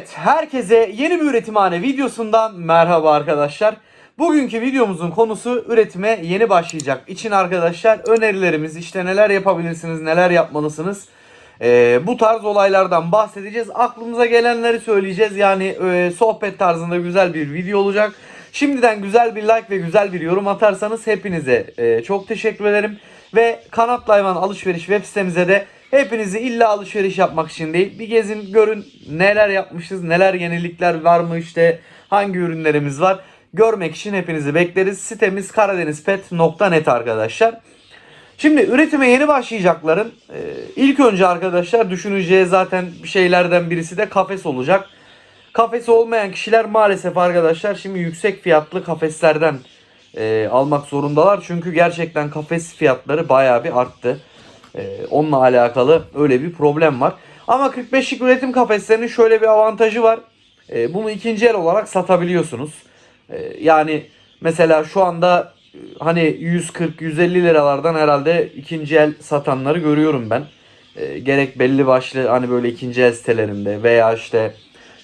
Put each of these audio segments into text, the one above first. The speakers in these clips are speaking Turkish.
Evet, herkese yeni bir üretimhane videosundan merhaba arkadaşlar. Bugünkü videomuzun konusu üretime yeni başlayacak için arkadaşlar önerilerimiz işte neler yapabilirsiniz, neler yapmalısınız. Ee, bu tarz olaylardan bahsedeceğiz. Aklımıza gelenleri söyleyeceğiz. Yani e, sohbet tarzında güzel bir video olacak. Şimdiden güzel bir like ve güzel bir yorum atarsanız hepinize e, çok teşekkür ederim. Ve Kanatlı Hayvan Alışveriş web sitemize de hepinizi illa alışveriş yapmak için değil bir gezin görün neler yapmışız neler yenilikler var mı işte hangi ürünlerimiz var görmek için hepinizi bekleriz. Sitemiz karadenizpet.net arkadaşlar. Şimdi üretime yeni başlayacakların e, ilk önce arkadaşlar düşüneceği zaten şeylerden birisi de kafes olacak. Kafesi olmayan kişiler maalesef arkadaşlar şimdi yüksek fiyatlı kafeslerden e, almak zorundalar. Çünkü gerçekten kafes fiyatları bayağı bir arttı. E, onunla alakalı öyle bir problem var. Ama 45'lik üretim kafeslerinin şöyle bir avantajı var. E, bunu ikinci el olarak satabiliyorsunuz. E, yani mesela şu anda e, hani 140-150 liralardan herhalde ikinci el satanları görüyorum ben. Gerek belli başlı hani böyle ikinci el sitelerinde veya işte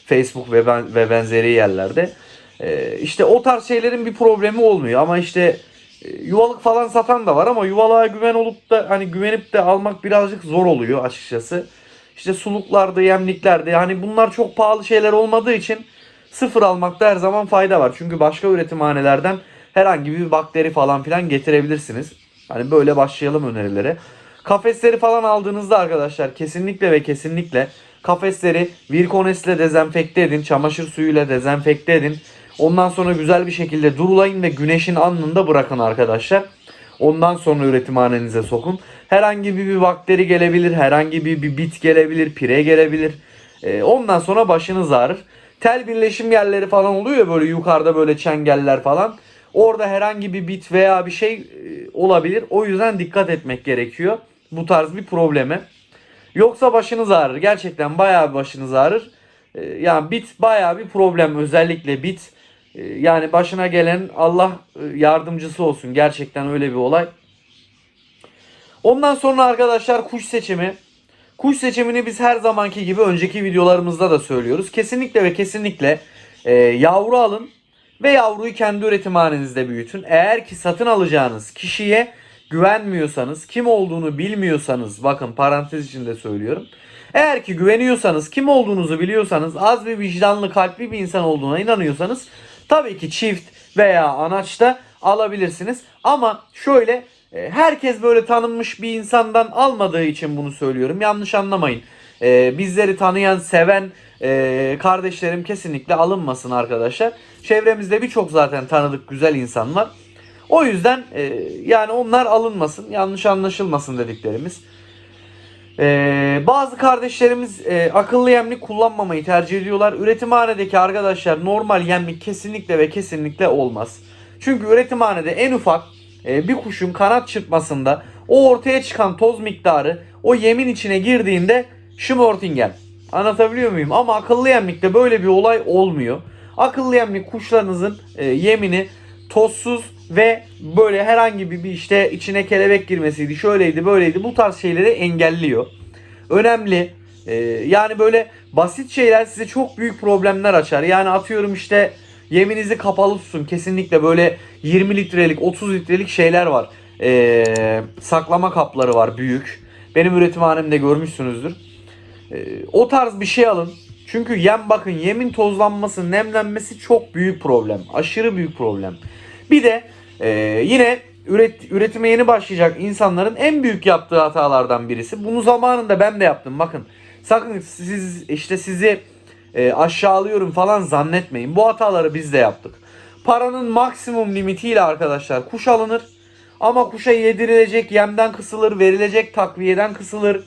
Facebook ve, ben, ve benzeri yerlerde. E, işte o tarz şeylerin bir problemi olmuyor ama işte yuvalık falan satan da var ama yuvalığa güven olup da hani güvenip de almak birazcık zor oluyor açıkçası. İşte suluklarda, yemliklerde hani bunlar çok pahalı şeyler olmadığı için sıfır almakta her zaman fayda var. Çünkü başka üretimhanelerden herhangi bir bakteri falan filan getirebilirsiniz. Hani böyle başlayalım önerilere. Kafesleri falan aldığınızda arkadaşlar kesinlikle ve kesinlikle kafesleri Virkones'le dezenfekte edin. Çamaşır suyuyla dezenfekte edin. Ondan sonra güzel bir şekilde durulayın ve güneşin alnında bırakın arkadaşlar. Ondan sonra üretimhanenize sokun. Herhangi bir, bir bakteri gelebilir, herhangi bir, bir bit gelebilir, pire gelebilir. Ee, ondan sonra başınız ağrır. Tel birleşim yerleri falan oluyor ya böyle yukarıda böyle çengeller falan. Orada herhangi bir bit veya bir şey e, olabilir. O yüzden dikkat etmek gerekiyor bu tarz bir probleme. Yoksa başınız ağrır. Gerçekten bayağı başınız ağrır. Ee, Yani bit bayağı bir problem. Özellikle bit. Ee, Yani başına gelen Allah e, yardımcısı olsun. Gerçekten öyle bir olay. Ondan sonra arkadaşlar kuş seçimi. Kuş seçimini biz her zamanki gibi önceki videolarımızda da söylüyoruz. Kesinlikle ve kesinlikle e, yavru alın ve yavruyu kendi üretimhanenizde büyütün. Eğer ki satın alacağınız kişiye güvenmiyorsanız, kim olduğunu bilmiyorsanız, bakın parantez içinde söylüyorum. Eğer ki güveniyorsanız, kim olduğunuzu biliyorsanız, az bir vicdanlı, kalpli bir insan olduğuna inanıyorsanız tabii ki çift veya anaçta alabilirsiniz. Ama şöyle e, herkes böyle tanınmış bir insandan almadığı için bunu söylüyorum. Yanlış anlamayın. E, bizleri tanıyan, seven e, kardeşlerim kesinlikle alınmasın arkadaşlar. Çevremizde birçok zaten tanıdık güzel insan var. O yüzden yani onlar alınmasın, yanlış anlaşılmasın dediklerimiz. Ee, bazı kardeşlerimiz e, akıllı yemlik kullanmamayı tercih ediyorlar. Üretimhanedeki arkadaşlar normal yemlik kesinlikle ve kesinlikle olmaz. Çünkü üretimhanede en ufak e, bir kuşun kanat çırpmasında o ortaya çıkan toz miktarı o yemin içine girdiğinde şımortingen. Anlatabiliyor muyum? Ama akıllı yemlikte böyle bir olay olmuyor. Akıllı yemlik kuşlarınızın e, yemini tozsuz ve böyle herhangi bir, işte içine kelebek girmesiydi, şöyleydi, böyleydi bu tarz şeyleri engelliyor. Önemli. Ee, yani böyle basit şeyler size çok büyük problemler açar. Yani atıyorum işte yeminizi kapalı tutun. Kesinlikle böyle 20 litrelik, 30 litrelik şeyler var. Ee, saklama kapları var büyük. Benim üretimhanemde görmüşsünüzdür. Ee, o tarz bir şey alın. Çünkü yem bakın yemin tozlanması, nemlenmesi çok büyük problem. Aşırı büyük problem. Bir de e, yine üret, üretime yeni başlayacak insanların en büyük yaptığı hatalardan birisi. Bunu zamanında ben de yaptım. Bakın sakın siz işte sizi e, aşağılıyorum falan zannetmeyin. Bu hataları biz de yaptık. Paranın maksimum limitiyle arkadaşlar kuş alınır. Ama kuşa yedirilecek yemden kısılır, verilecek takviyeden kısılır.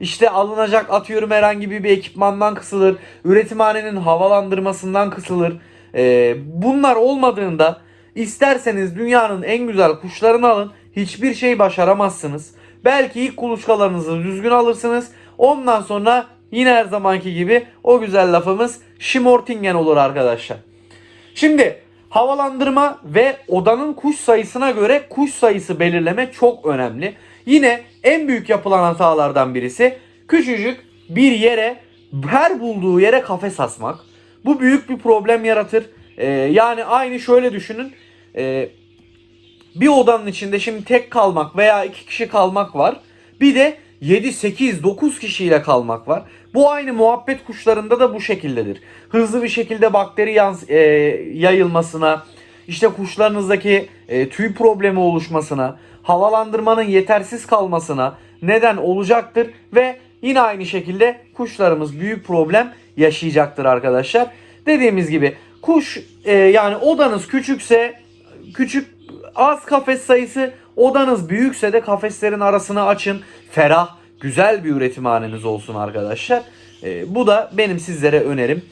İşte alınacak atıyorum herhangi bir, bir ekipmandan kısılır. Üretimhanenin havalandırmasından kısılır. Ee, bunlar olmadığında isterseniz dünyanın en güzel kuşlarını alın. Hiçbir şey başaramazsınız. Belki ilk kuluçkalarınızı düzgün alırsınız. Ondan sonra yine her zamanki gibi o güzel lafımız Schmortingen olur arkadaşlar. Şimdi havalandırma ve odanın kuş sayısına göre kuş sayısı belirleme çok önemli. Yine en büyük yapılan hatalardan birisi küçücük bir yere her bulduğu yere kafes asmak. Bu büyük bir problem yaratır. Ee, yani aynı şöyle düşünün. Ee, bir odanın içinde şimdi tek kalmak veya iki kişi kalmak var. Bir de 7, 8, 9 kişiyle kalmak var. Bu aynı muhabbet kuşlarında da bu şekildedir. Hızlı bir şekilde bakteri yans- e, yayılmasına, işte kuşlarınızdaki e, tüy problemi oluşmasına, havalandırmanın yetersiz kalmasına neden olacaktır ve yine aynı şekilde kuşlarımız büyük problem yaşayacaktır arkadaşlar. Dediğimiz gibi kuş e, yani odanız küçükse küçük az kafes sayısı odanız büyükse de kafeslerin arasını açın. Ferah, güzel bir üretimhaneniz olsun arkadaşlar. E, bu da benim sizlere önerim.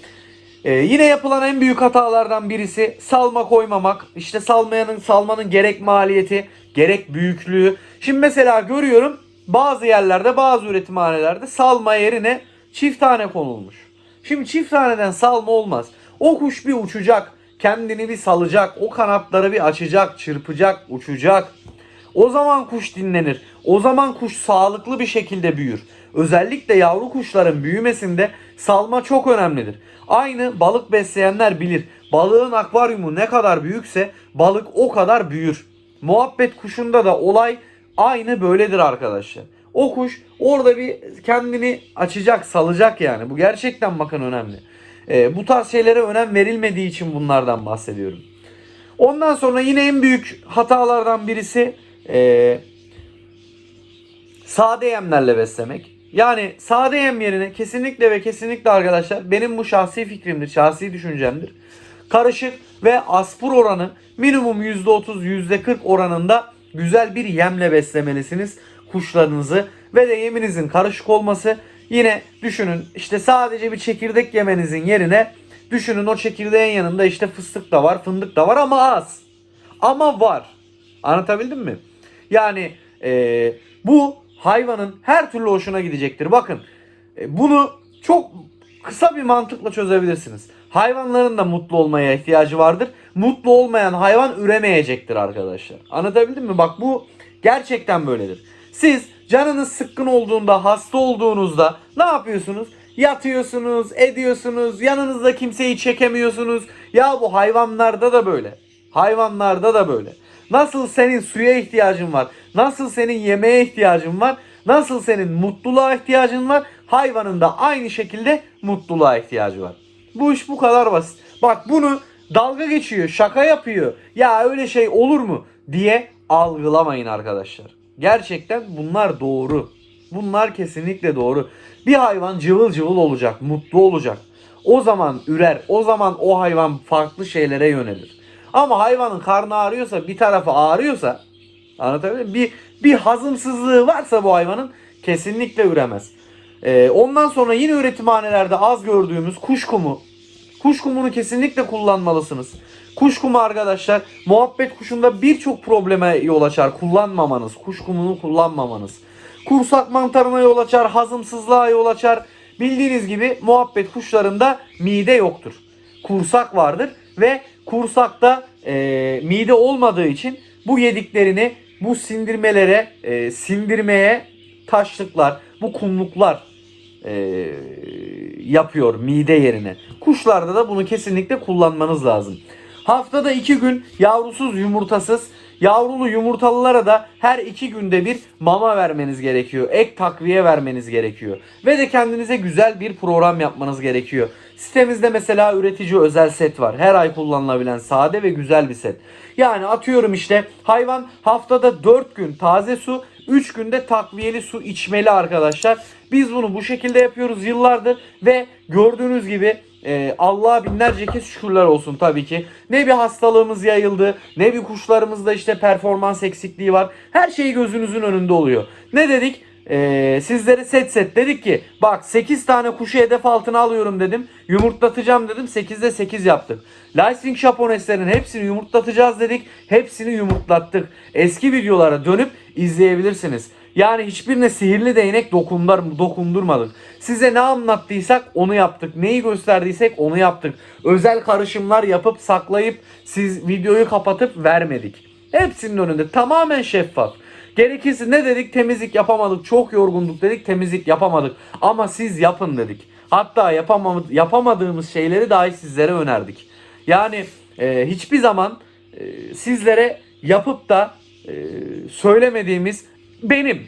Ee, yine yapılan en büyük hatalardan birisi salma koymamak. İşte salmayanın salmanın gerek maliyeti, gerek büyüklüğü. Şimdi mesela görüyorum bazı yerlerde, bazı üretimhanelerde salma yerine çift tane konulmuş. Şimdi çift taneden salma olmaz. O kuş bir uçacak, kendini bir salacak, o kanatları bir açacak, çırpacak, uçacak. O zaman kuş dinlenir. O zaman kuş sağlıklı bir şekilde büyür. Özellikle yavru kuşların büyümesinde salma çok önemlidir. Aynı balık besleyenler bilir. Balığın akvaryumu ne kadar büyükse balık o kadar büyür. Muhabbet kuşunda da olay aynı böyledir arkadaşlar. O kuş orada bir kendini açacak, salacak yani. Bu gerçekten bakın önemli. Ee, bu tarz şeylere önem verilmediği için bunlardan bahsediyorum. Ondan sonra yine en büyük hatalardan birisi ee, sade yemlerle beslemek. Yani sade yem yerine kesinlikle ve kesinlikle arkadaşlar benim bu şahsi fikrimdir, şahsi düşüncemdir. Karışık ve aspur oranı minimum %30, %40 oranında güzel bir yemle beslemelisiniz kuşlarınızı ve de yeminizin karışık olması yine düşünün işte sadece bir çekirdek yemenizin yerine düşünün o çekirdeğin yanında işte fıstık da var, fındık da var ama az. Ama var. Anlatabildim mi? Yani e, bu hayvanın her türlü hoşuna gidecektir. Bakın e, bunu çok kısa bir mantıkla çözebilirsiniz. Hayvanların da mutlu olmaya ihtiyacı vardır. Mutlu olmayan hayvan üremeyecektir arkadaşlar. Anlatabildim mi? Bak bu gerçekten böyledir. Siz canınız sıkkın olduğunda, hasta olduğunuzda ne yapıyorsunuz? Yatıyorsunuz, ediyorsunuz, yanınızda kimseyi çekemiyorsunuz. Ya bu hayvanlarda da böyle. Hayvanlarda da böyle. Nasıl senin suya ihtiyacın var? Nasıl senin yemeğe ihtiyacın var? Nasıl senin mutluluğa ihtiyacın var? Hayvanın da aynı şekilde mutluluğa ihtiyacı var. Bu iş bu kadar basit. Bak bunu dalga geçiyor, şaka yapıyor. Ya öyle şey olur mu diye algılamayın arkadaşlar. Gerçekten bunlar doğru. Bunlar kesinlikle doğru. Bir hayvan cıvıl cıvıl olacak, mutlu olacak. O zaman ürer. O zaman o hayvan farklı şeylere yönelir. Ama hayvanın karnı ağrıyorsa, bir tarafı ağrıyorsa anlatabiliyor muyum? Bir, bir hazımsızlığı varsa bu hayvanın kesinlikle üremez. Ee, ondan sonra yine üretimhanelerde az gördüğümüz kuş kumu. Kuş kumunu kesinlikle kullanmalısınız. Kuş kumu arkadaşlar muhabbet kuşunda birçok probleme yol açar. Kullanmamanız, kuş kumunu kullanmamanız. Kursak mantarına yol açar, hazımsızlığa yol açar. Bildiğiniz gibi muhabbet kuşlarında mide yoktur. Kursak vardır ve kursakta e, mide olmadığı için bu yediklerini bu sindirmelere, e, sindirmeye taşlıklar, bu kumluklar e, yapıyor mide yerine. Kuşlarda da bunu kesinlikle kullanmanız lazım. Haftada iki gün yavrusuz yumurtasız yavrulu yumurtalılara da her iki günde bir mama vermeniz gerekiyor. Ek takviye vermeniz gerekiyor. Ve de kendinize güzel bir program yapmanız gerekiyor. Sitemizde mesela üretici özel set var. Her ay kullanılabilen sade ve güzel bir set. Yani atıyorum işte hayvan haftada 4 gün taze su 3 günde takviyeli su içmeli arkadaşlar. Biz bunu bu şekilde yapıyoruz yıllardır ve gördüğünüz gibi e, Allah'a binlerce kez şükürler olsun tabii ki. Ne bir hastalığımız yayıldı, ne bir kuşlarımızda işte performans eksikliği var. Her şey gözünüzün önünde oluyor. Ne dedik? E, sizlere set set dedik ki bak 8 tane kuşu hedef altına alıyorum dedim. Yumurtlatacağım dedim. 8'de 8 yaptık. Lysing Japoneslerin hepsini yumurtlatacağız dedik. Hepsini yumurtlattık. Eski videolara dönüp izleyebilirsiniz. Yani hiçbirine sihirli değnek dokundur, dokundurmadık. Size ne anlattıysak onu yaptık. Neyi gösterdiysek onu yaptık. Özel karışımlar yapıp saklayıp siz videoyu kapatıp vermedik. Hepsinin önünde tamamen şeffaf. Gerekirse ne dedik temizlik yapamadık çok yorgunduk dedik temizlik yapamadık. Ama siz yapın dedik. Hatta yapamam yapamadığımız şeyleri dahi sizlere önerdik. Yani e, hiçbir zaman e, sizlere yapıp da e, söylemediğimiz benim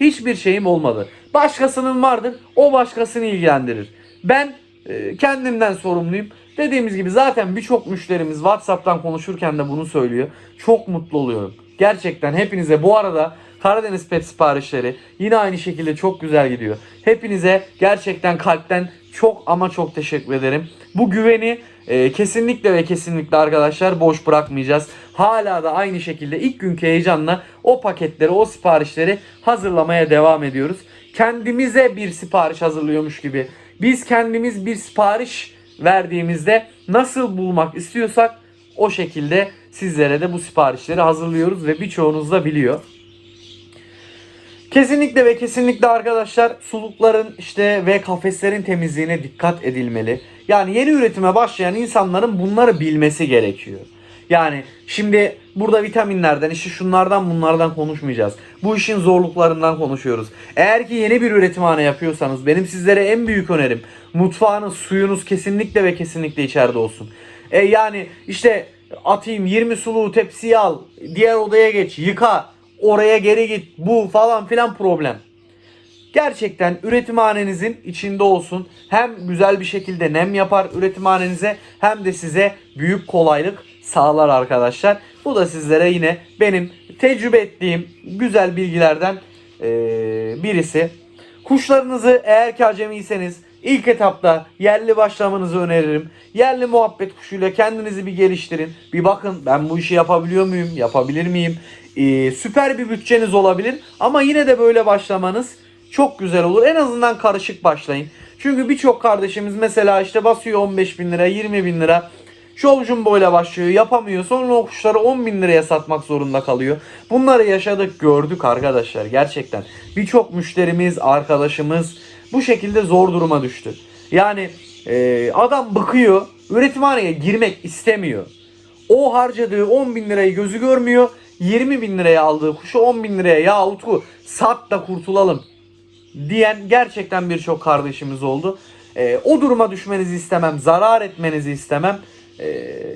hiçbir şeyim olmadı. Başkasının vardır, o başkasını ilgilendirir. Ben e, kendimden sorumluyum. Dediğimiz gibi zaten birçok müşterimiz WhatsApp'tan konuşurken de bunu söylüyor. Çok mutlu oluyorum. Gerçekten hepinize bu arada Karadeniz Pet siparişleri yine aynı şekilde çok güzel gidiyor. Hepinize gerçekten kalpten çok ama çok teşekkür ederim. Bu güveni e, kesinlikle ve kesinlikle arkadaşlar boş bırakmayacağız. Hala da aynı şekilde ilk günkü heyecanla o paketleri, o siparişleri hazırlamaya devam ediyoruz. Kendimize bir sipariş hazırlıyormuş gibi. Biz kendimiz bir sipariş verdiğimizde nasıl bulmak istiyorsak o şekilde sizlere de bu siparişleri hazırlıyoruz ve birçoğunuz da biliyor. Kesinlikle ve kesinlikle arkadaşlar sulukların işte ve kafeslerin temizliğine dikkat edilmeli. Yani yeni üretime başlayan insanların bunları bilmesi gerekiyor. Yani şimdi burada vitaminlerden işte şunlardan bunlardan konuşmayacağız. Bu işin zorluklarından konuşuyoruz. Eğer ki yeni bir üretimhane yapıyorsanız benim sizlere en büyük önerim mutfağınız, suyunuz kesinlikle ve kesinlikle içeride olsun. E yani işte atayım 20 suluğu tepsiye al, diğer odaya geç, yıka, oraya geri git, bu falan filan problem. Gerçekten üretimhanenizin içinde olsun. Hem güzel bir şekilde nem yapar üretimhanenize hem de size büyük kolaylık sağlar arkadaşlar. Bu da sizlere yine benim tecrübe ettiğim güzel bilgilerden birisi. Kuşlarınızı eğer ki acemiyseniz ilk etapta yerli başlamanızı öneririm. Yerli muhabbet kuşuyla kendinizi bir geliştirin. Bir bakın ben bu işi yapabiliyor muyum? Yapabilir miyim? Ee, süper bir bütçeniz olabilir ama yine de böyle başlamanız çok güzel olur. En azından karışık başlayın. Çünkü birçok kardeşimiz mesela işte basıyor 15 bin lira 20 bin lira. Show Jumbo ile başlıyor yapamıyor. Sonra o kuşları 10 bin liraya satmak zorunda kalıyor. Bunları yaşadık gördük arkadaşlar gerçekten. Birçok müşterimiz arkadaşımız bu şekilde zor duruma düştü. Yani e, adam bıkıyor üretimhaneye girmek istemiyor. O harcadığı 10 bin lirayı gözü görmüyor. 20 bin liraya aldığı kuşu 10 bin liraya ya Utku sat da kurtulalım diyen gerçekten birçok kardeşimiz oldu. Ee, o duruma düşmenizi istemem, zarar etmenizi istemem. Ee,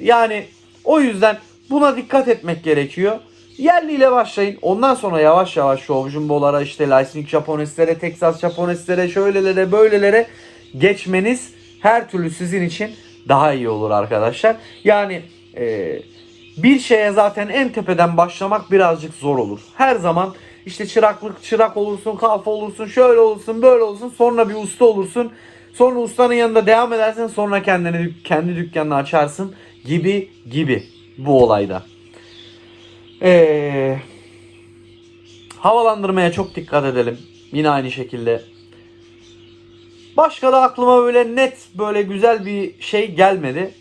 yani o yüzden buna dikkat etmek gerekiyor. Yerliyle başlayın. Ondan sonra yavaş yavaş Show Jumbo'lara, işte Lightning Japoneslere, Texas Japoneslere, şöylelere, böylelere geçmeniz her türlü sizin için daha iyi olur arkadaşlar. Yani e, bir şeye zaten en tepeden başlamak birazcık zor olur. Her zaman işte çıraklık çırak olursun, kalfa olursun, şöyle olursun, böyle olursun. Sonra bir usta olursun. Sonra ustanın yanında devam edersin. Sonra kendini kendi dükkanını açarsın gibi gibi bu olayda. Ee, havalandırmaya çok dikkat edelim. Yine aynı şekilde. Başka da aklıma böyle net böyle güzel bir şey gelmedi.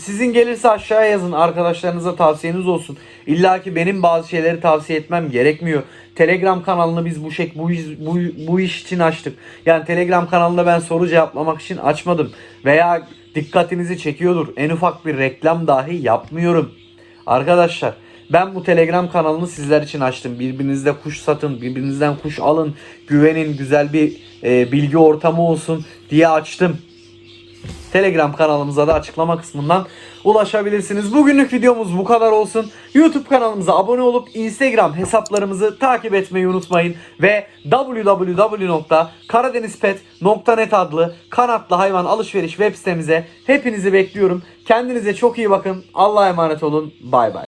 Sizin gelirse aşağıya yazın arkadaşlarınıza tavsiyeniz olsun. İlla ki benim bazı şeyleri tavsiye etmem gerekmiyor. Telegram kanalını biz bu şek bu, bu, bu iş için açtık. Yani Telegram kanalında ben soru cevaplamak için açmadım. Veya dikkatinizi çekiyordur. En ufak bir reklam dahi yapmıyorum. Arkadaşlar ben bu Telegram kanalını sizler için açtım. Birbirinizde kuş satın, birbirinizden kuş alın, güvenin, güzel bir e, bilgi ortamı olsun diye açtım. Telegram kanalımıza da açıklama kısmından ulaşabilirsiniz. Bugünlük videomuz bu kadar olsun. YouTube kanalımıza abone olup Instagram hesaplarımızı takip etmeyi unutmayın. Ve www.karadenizpet.net adlı kanatlı hayvan alışveriş web sitemize hepinizi bekliyorum. Kendinize çok iyi bakın. Allah'a emanet olun. Bay bay.